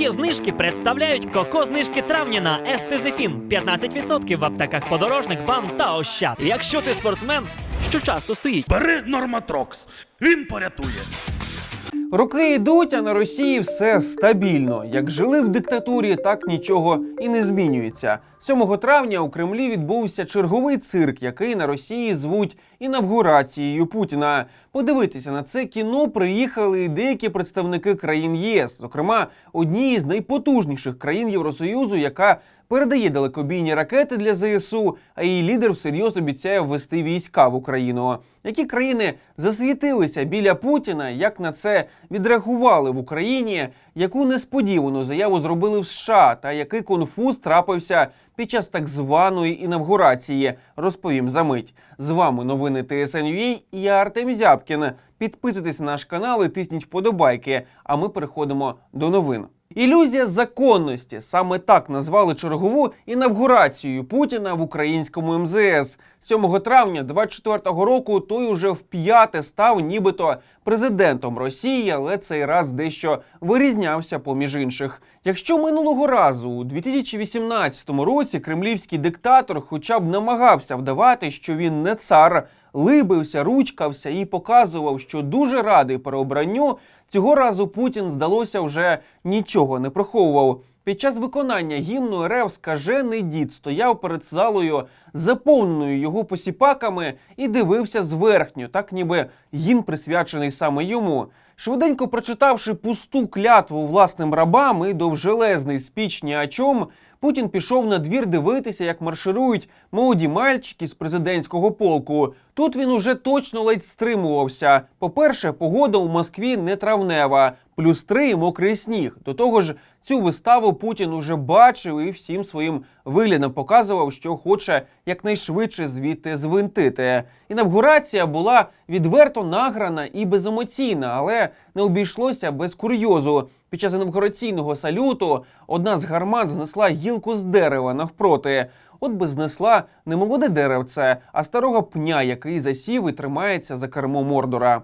Дорогі знижки представляють коко знижки травня на Естезефін 15% в аптеках подорожник, бам та ощад. Якщо ти спортсмен, що часто стоїть. Бери Норматрокс, він порятує. Роки йдуть, а на Росії все стабільно. Як жили в диктатурі, так нічого і не змінюється. 7 травня у Кремлі відбувся черговий цирк, який на Росії звуть інавгурацією Путіна. Подивитися на це кіно приїхали і деякі представники країн ЄС, зокрема однієї з найпотужніших країн Євросоюзу, яка передає далекобійні ракети для ЗСУ, а її лідер всерйоз обіцяє ввести війська в Україну. Які країни засвітилися біля Путіна? Як на це відреагували в Україні? Яку несподівану заяву зробили в США? Та який конфуз трапився під час так званої інавгурації? Розповім за мить. З вами новини ТСНЮА і я Артем Зябкін. Підписуйтесь на наш канал і тисніть вподобайки. А ми переходимо до новин. Ілюзія законності саме так назвали чергову інавгурацію Путіна в українському МЗС. 7 травня 24-го року той уже вп'яте став нібито президентом Росії, але цей раз дещо вирізнявся поміж інших. Якщо минулого разу у 2018 році кремлівський диктатор хоча б намагався вдавати, що він не цар, либився, ручкався і показував, що дуже радий переобранню, цього разу Путін, здалося, вже нічого не приховував. Під час виконання гімну РФ скажений дід стояв перед залою, заповненою його посіпаками, і дивився зверхньо, так ніби гімн присвячений саме йому. Швиденько прочитавши пусту клятву власним рабам і довжелезний спіч ні о чому, Путін пішов на двір дивитися, як марширують молоді мальчики з президентського полку. Тут він уже точно ледь стримувався. По-перше, погода у Москві не травнева, плюс три мокрий сніг. До того ж, цю виставу Путін уже бачив і всім своїм виглядом показував, що хоче якнайшвидше звідти звинтити. Інавгурація була відверто награна і беземоційна, але не обійшлося без курйозу. Під час інавгураційного салюту одна з гармат знесла гілку з дерева навпроти. От би знесла не молоде деревце, а старого пня, який засів і тримається за кермо Мордора.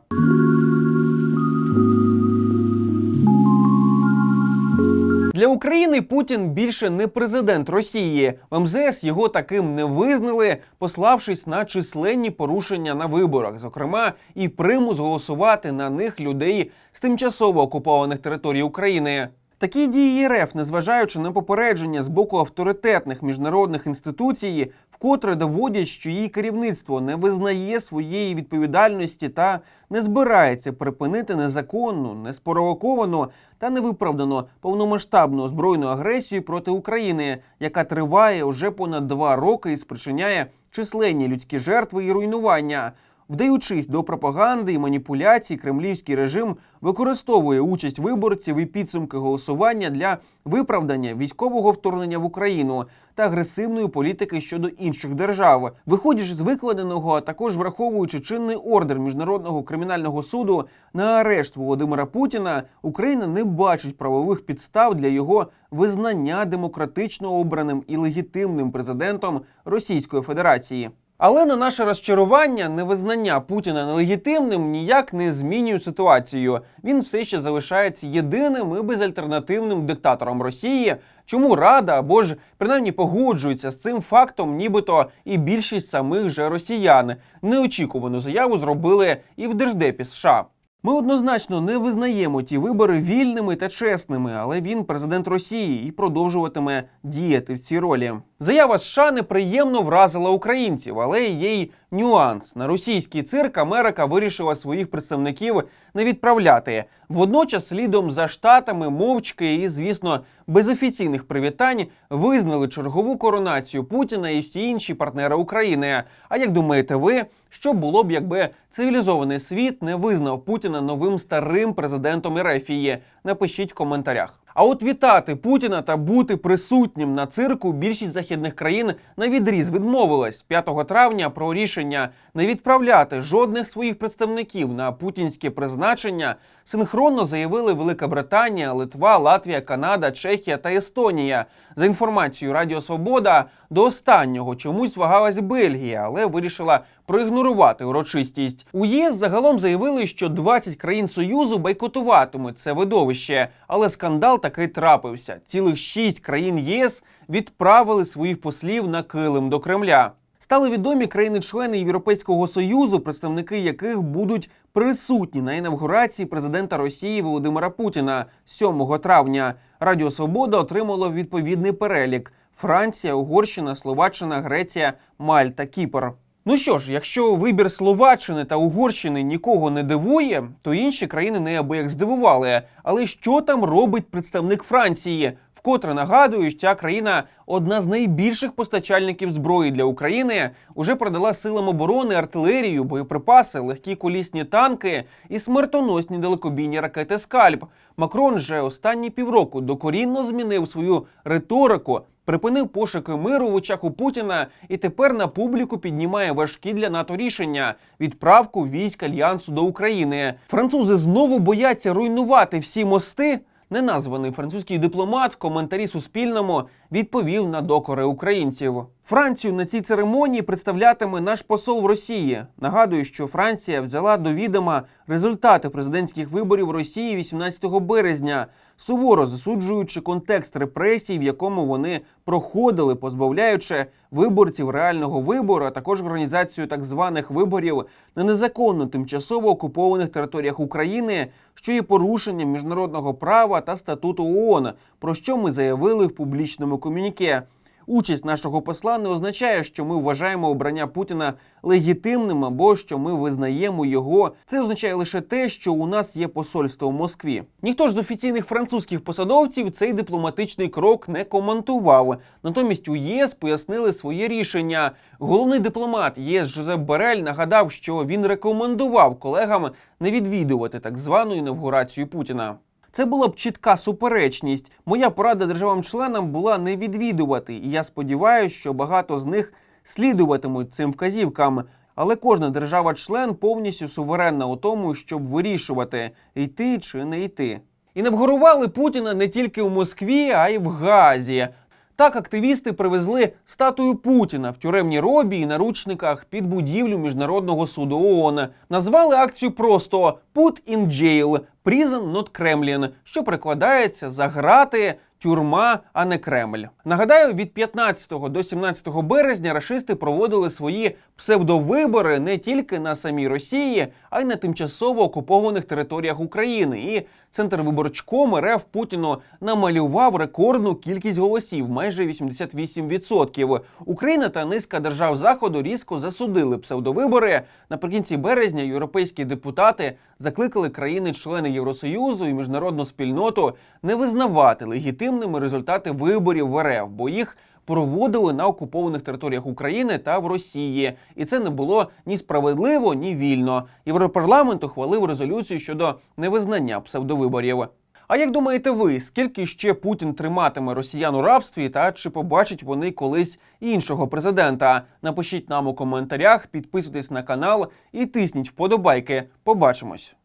Для України Путін більше не президент Росії. В МЗС його таким не визнали, пославшись на численні порушення на виборах, зокрема і примус голосувати на них людей з тимчасово окупованих територій України. Такі дії РФ, незважаючи на попередження з боку авторитетних міжнародних інституцій, вкотре доводять, що її керівництво не визнає своєї відповідальності та не збирається припинити незаконну, неспровоковану та невиправдану повномасштабну збройну агресію проти України, яка триває уже понад два роки і спричиняє численні людські жертви і руйнування. Вдаючись до пропаганди і маніпуляцій, кремлівський режим використовує участь виборців і підсумки голосування для виправдання військового вторгнення в Україну та агресивної політики щодо інших держав. Виходячи з викладеного, а також враховуючи чинний ордер міжнародного кримінального суду на арешт Володимира Путіна, Україна не бачить правових підстав для його визнання демократично обраним і легітимним президентом Російської Федерації. Але на наше розчарування невизнання Путіна нелегітимним ніяк не змінює ситуацію. Він все ще залишається єдиним і безальтернативним диктатором Росії. Чому Рада або ж принаймні погоджується з цим фактом, нібито і більшість самих же росіян неочікувану заяву зробили і в Держдепі США. Ми однозначно не визнаємо ті вибори вільними та чесними, але він президент Росії і продовжуватиме діяти в цій ролі. Заява США неприємно вразила українців, але є й нюанс. На російський цирк Америка вирішила своїх представників не відправляти. Водночас, слідом за штатами, мовчки і, звісно, без офіційних привітань визнали чергову коронацію Путіна і всі інші партнери України. А як думаєте ви, що було б, якби цивілізований світ не визнав Путіна новим старим президентом Ерефії? Напишіть в коментарях. А от вітати Путіна та бути присутнім на цирку більшість західних країн на відріз відмовилась 5 травня про рішення не відправляти жодних своїх представників на путінське призначення. Синхронно заявили Велика Британія, Литва, Латвія, Канада, Чехія та Естонія. За інформацією Радіо Свобода, до останнього чомусь вагалась Бельгія, але вирішила проігнорувати урочистість. У ЄС загалом заявили, що 20 країн Союзу бойкотуватимуть це видовище, але скандал таки трапився. Цілих 6 країн ЄС відправили своїх послів на килим до Кремля. Стали відомі країни-члени Європейського союзу, представники яких будуть присутні на інавгурації президента Росії Володимира Путіна 7 травня. Радіо Свобода отримало відповідний перелік: Франція, Угорщина, Словаччина, Греція, Мальта, Кіпр. Ну що ж, якщо вибір Словаччини та Угорщини нікого не дивує, то інші країни неабияк здивували. Але що там робить представник Франції? Вкотре нагадую, що ця країна одна з найбільших постачальників зброї для України. Уже продала силам оборони артилерію, боєприпаси, легкі колісні танки і смертоносні далекобійні ракети Скальп. Макрон же останні півроку докорінно змінив свою риторику. Припинив пошуки миру в очах у Путіна і тепер на публіку піднімає важкі для НАТО рішення відправку військ альянсу до України. Французи знову бояться руйнувати всі мости. Неназваний французький дипломат в коментарі Суспільному відповів на докори українців. Францію на цій церемонії представлятиме наш посол в Росії. Нагадую, що Франція взяла до відома результати президентських виборів Росії 18 березня, суворо засуджуючи контекст репресій, в якому вони проходили, позбавляючи виборців реального вибору, а також організацію так званих виборів на незаконно тимчасово окупованих територіях України, що є порушенням міжнародного права та статуту ООН, про що ми заявили в публічному комюніке. Участь нашого посла не означає, що ми вважаємо обрання Путіна легітимним або що ми визнаємо його. Це означає лише те, що у нас є посольство в Москві. Ніхто ж з офіційних французьких посадовців цей дипломатичний крок не коментував. Натомість у ЄС пояснили своє рішення. Головний дипломат ЄС Жозеп Берель нагадав, що він рекомендував колегам не відвідувати так звану інавгурацію Путіна. Це була б чітка суперечність. Моя порада державам-членам була не відвідувати, і я сподіваюся, що багато з них слідуватимуть цим вказівкам. Але кожна держава-член повністю суверенна у тому, щоб вирішувати, йти чи не йти. І навгорували Путіна не тільки в Москві, а й в Газі. Так активісти привезли статую Путіна в тюремній робі і наручниках під будівлю міжнародного суду ООН. Назвали акцію просто «Put in jail – Prison not Kremlin», що прикладається за грати. Тюрма, а не Кремль. Нагадаю, від 15 до 17 березня рашисти проводили свої псевдовибори не тільки на самій Росії, а й на тимчасово окупованих територіях України. І центр виборчком РФ Путіну намалював рекордну кількість голосів майже 88%. Україна та низка держав заходу різко засудили псевдовибори. Наприкінці березня європейські депутати закликали країни-члени Євросоюзу і міжнародну спільноту не визнавати легітимними результати виборів в РФ, бо їх проводили на окупованих територіях України та в Росії, і це не було ні справедливо, ні вільно. Європарламент ухвалив резолюцію щодо невизнання псевдовиборів. А як думаєте ви, скільки ще Путін триматиме росіян у рабстві, та чи побачать вони колись іншого президента? Напишіть нам у коментарях, підписуйтесь на канал і тисніть вподобайки. Побачимось.